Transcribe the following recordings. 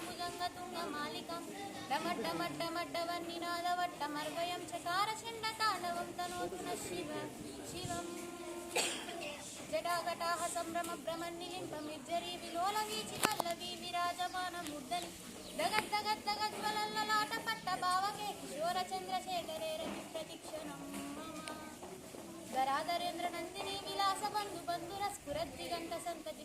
భుజంగ తుంగ మాలికం. డమడ్డమడ్డమడ్డవన్నినాదవట్టమర్వయం చకార చండ తాండవం తనోతున శివ శివం. జటాగటాహ సంభ్రమ భ్రమన్నిలింప మిర్జరి విలోల వీచి పల్లవి విరాజమాన ముద్దలి దగద్దగద్దగజ్వలల్లలాట పట్ట భావకే కిశోర చంద్రశేఖరేర ప్రతిక్షణం గరాధరేంద్ర నందిని విలాస బంధు బంధుర స్ఫురద్దిగంట సంతతి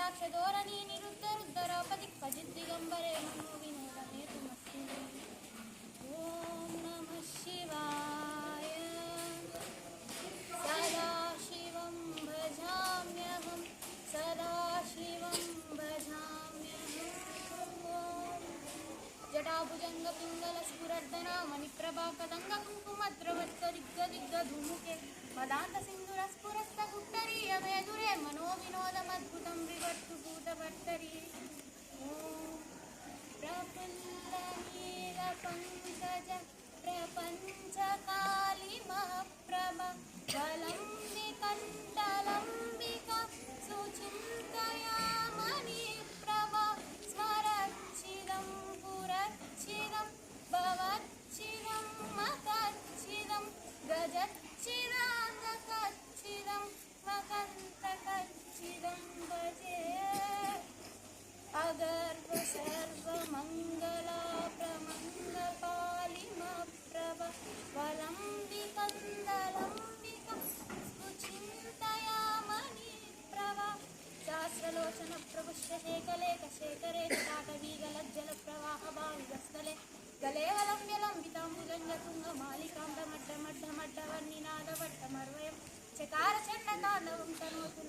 కటాక్ష ధోరణి నిరుద్ధ రుద్ధరాపతి పజిద్దిగంబరే మన్ను వినోదమేతుమస్తు ఓం నమ శివాయ. సదాశివం భజామ్యహం. సదాశివం భజామ్యహం. జటాభుజంగ పింగళ స్ఫురర్ధన మణిప్రభా కదంగ ధూముకే పదాంత సింధుర వినోదమద్భుతం వివర్తు భూతభర్తరి ప్రఫుల్లనీల పంకజ ప్రపంచకాళిమా ప్రభ బలం भजे अगर्भ सर्वमङ्गला प्रमङ्गपालिमप्रभ वलम्बिकन्दलम्बिका सुचिन्तयामणि प्रभ सहस्रलोचन प्रपुष्य शेखलेख शेखरे जटाटवीगलज्जलप्रवाहभाविगस्थले गले वलम्ब्यलम्बिताम्बुजङ्गतुङ्गमालिकाम्बमड्डमड्डमड्डवर्णिनादवट्टमर्वयं चकारचण्डताण्डवं तनोतु न शिवा